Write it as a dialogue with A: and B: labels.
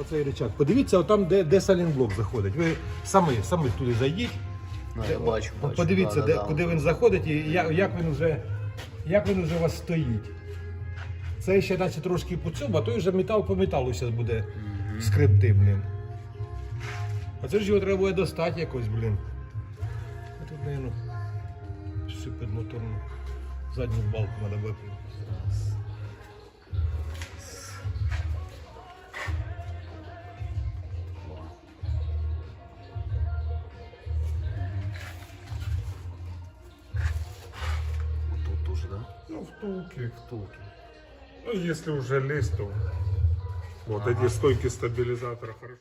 A: оцей рычаг. Подивіться, там, де, де салінблок заходить. Ви самі, самі туди зайдіть.
B: Ну, я бачу, бачу.
A: Подивіться,
B: да,
A: де,
B: да, да.
A: куди він заходить і як, як він вже як він вже у вас стоїть. Це ще наче трошки цьому, а той вже метал по металу зараз буде скрипти, блін. А це ж його треба буде достати якось, блін. А тут, мабуть, підмоторну задню балку треба буде.
B: Да?
C: Ну, втулки.
B: Втулки.
C: Ну, если уже лезть, то вот эти стойки стабилизатора хорошо.